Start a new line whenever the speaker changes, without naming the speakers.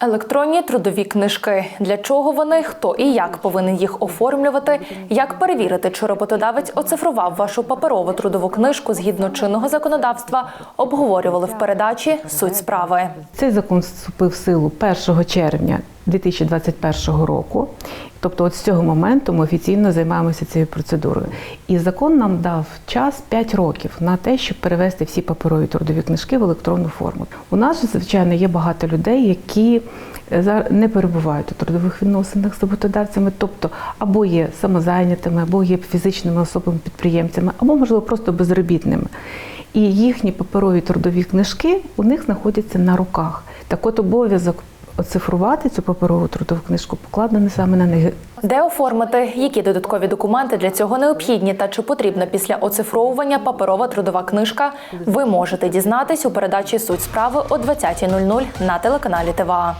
Електронні трудові книжки. Для чого вони, хто і як повинен їх оформлювати, як перевірити, чи роботодавець оцифрував вашу паперову трудову книжку згідно чинного законодавства, обговорювали в передачі Суть справи.
Цей закон вступив в силу 1 червня 2021 року. Тобто, от з цього моменту ми офіційно займаємося цією процедурою. І закон нам дав час 5 років на те, щоб перевести всі паперові трудові книжки в електронну форму. У нас, звичайно, є багато людей, які е, не перебувають у трудових відносинах з роботодавцями, тобто або є самозайнятими, або є фізичними особами-підприємцями, або, можливо, просто безробітними. І їхні паперові трудові книжки у них знаходяться на руках. Так от обов'язок оцифрувати цю паперову трудову книжку покладений саме на них.
Де оформити, які додаткові документи для цього необхідні та чи потрібна після оцифровування паперова трудова книжка, ви можете дізнатись у передачі Суть справи о 20.00 на телеканалі ТВА.